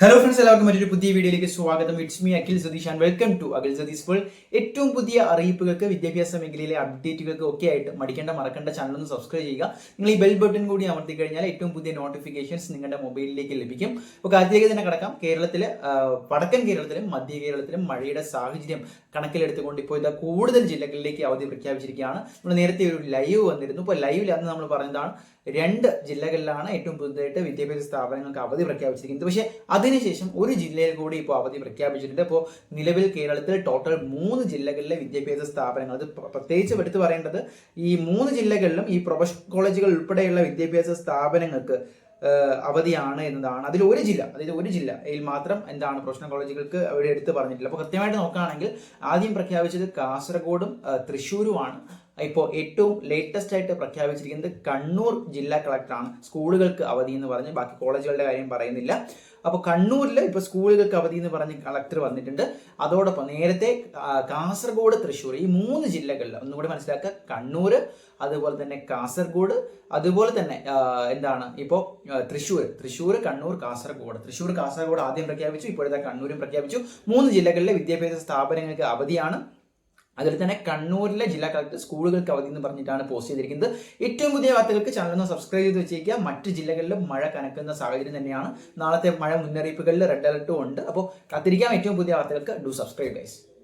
Hello friends എല്ലാവർക്കും മറ്റൊരു പുതിയ വീഡിയോയിലേക്ക് സ്വാഗതം. It's me Akhil Satheesh and welcome to Akhil Satheesh full ഏറ്റവും പുതിയ അറിയിപ്പുകൾക്ക് വിദ്യാഭ്യാസ മേഖലയിലെ അപ്ഡേറ്റുകൾക്ക് ഒക്കെ ആയിട്ട് മടിക്കേണ്ട മറക്കേണ്ട ചാനൽ ഒന്ന് സബ്സ്ക്രൈബ് ചെയ്യുക. നിങ്ങൾ ഈ ബെൽ ബട്ടൺ കൂടി അമർത്തി കഴിഞ്ഞാൽ ഏറ്റവും പുതിയ നോട്ടിഫിക്കേഷൻസ് നിങ്ങളുടെ മൊബൈലിലേക്ക് ലഭിക്കും. അപ്പോൾ കാര്യത്തിലേക്ക് തന്നെ കിടക്കാം. കേരളത്തിൽ വടക്കൻ കേരളത്തിലും മധ്യ കേരളത്തിലും മഴയുടെ സാഹചര്യം കണക്കിലെടുത്തുകൊണ്ട് ഇപ്പോൾ ഇതാ കൂടുതൽ ജില്ലകളിലേക്ക് അവധി പ്രഖ്യാപിച്ചിരിക്കുകയാണ്. നമ്മൾ നേരത്തെ ഒരു ലൈവ് വന്നിരുന്നു. ഇപ്പോൾ ലൈവിൽ അന്ന് നമ്മൾ പറഞ്ഞതാണ് രണ്ട് ജില്ലകളിലാണ് ഏറ്റവും പുതുതായിട്ട് വിദ്യാഭ്യാസ സ്ഥാപനങ്ങൾക്ക് അവധി പ്രഖ്യാപിച്ചിരിക്കുന്നത്. പക്ഷേ അതിനുശേഷം ഒരു ജില്ലയിൽ കൂടി ഇപ്പോൾ അവധി പ്രഖ്യാപിച്ചിട്ടുണ്ട്. അപ്പോൾ നിലവിൽ കേരളത്തിൽ ടോട്ടൽ മൂന്ന് ജില്ലകളിലെ വിദ്യാഭ്യാസ സ്ഥാപനങ്ങൾ. അത് പ്ര- പ്രത്യേകിച്ച് എടുത്തു പറയേണ്ടത് ഈ മൂന്ന് ജില്ലകളിലും ഈ പ്രൊഫഷണൽ കോളേജുകൾ ഉൾപ്പെടെയുള്ള വിദ്യാഭ്യാസ സ്ഥാപനങ്ങൾക്ക് അവധിയാണ് എന്നതാണ്. അതിൽ ഒരു ജില്ല അതായത് ഒരു ജില്ലയിൽ മാത്രം എന്താണ് പ്രൊഫഷണൽ കോളേജുകൾക്ക് അവിടെ എടുത്ത് പറഞ്ഞിട്ടില്ല അപ്പോൾ കൃത്യമായിട്ട് നോക്കുകയാണെങ്കിൽ ആദ്യം പ്രഖ്യാപിച്ചത് കാസർഗോഡും തൃശ്ശൂരുമാണ്. ഇപ്പോൾ ഏറ്റവും ലേറ്റസ്റ്റ് ആയിട്ട് പ്രഖ്യാപിച്ചിരിക്കുന്നത് കണ്ണൂർ ജില്ലാ കളക്ടറാണ്. സ്കൂളുകൾക്ക് അവധി എന്ന് പറഞ്ഞ് ബാക്കി കോളേജുകളുടെ കാര്യം പറയുന്നില്ല. അപ്പോൾ കണ്ണൂരിൽ ഇപ്പോൾ സ്കൂളുകൾക്ക് അവധി എന്ന് പറഞ്ഞ് കളക്ടർ വന്നിട്ടുണ്ട്. അതോടൊപ്പം നേരത്തെ കാസർഗോഡ് തൃശ്ശൂർ ഈ മൂന്ന് ജില്ലകളിൽ ഒന്നുകൂടി മനസ്സിലാക്കുക. കണ്ണൂർ അതുപോലെ തന്നെ കാസർഗോഡ് അതുപോലെ തന്നെ എന്താണ് ഇപ്പോൾ തൃശ്ശൂർ. തൃശ്ശൂർ കണ്ണൂർ കാസർഗോഡ്. തൃശ്ശൂർ കാസർഗോഡ് ആദ്യം പ്രഖ്യാപിച്ചു ഇപ്പോഴത്തെ കണ്ണൂരും പ്രഖ്യാപിച്ചു. മൂന്ന് ജില്ലകളിലെ വിദ്യാഭ്യാസ സ്ഥാപനങ്ങൾക്ക് അവധിയാണ്. അതിൽ തന്നെ കണ്ണൂരിലെ ജില്ലാ കളക്ടർ സ്കൂളുകൾക്ക് അവധി എന്ന് പറഞ്ഞിട്ടാണ് പോസ്റ്റ് ചെയ്തിരിക്കുന്നത്. ഏറ്റവും പുതിയ വാർത്തകൾക്ക് ചാനൽ ഒന്ന് സബ്സ്ക്രൈബ് ചെയ്ത് വെച്ചേക്കുക. മറ്റ് ജില്ലകളിലും മഴ കനക്കുന്ന സാഹചര്യം തന്നെയാണ്. നാളത്തെ മഴ മുന്നറിയിപ്പുകളിൽ റെഡ് അലർട്ടും ഉണ്ട്. അപ്പോൾ കാത്തിരിക്കാം. ഏറ്റവും പുതിയ വാർത്തകൾക്ക് ഡു സബ്സ്ക്രൈബ് ഗൈസ്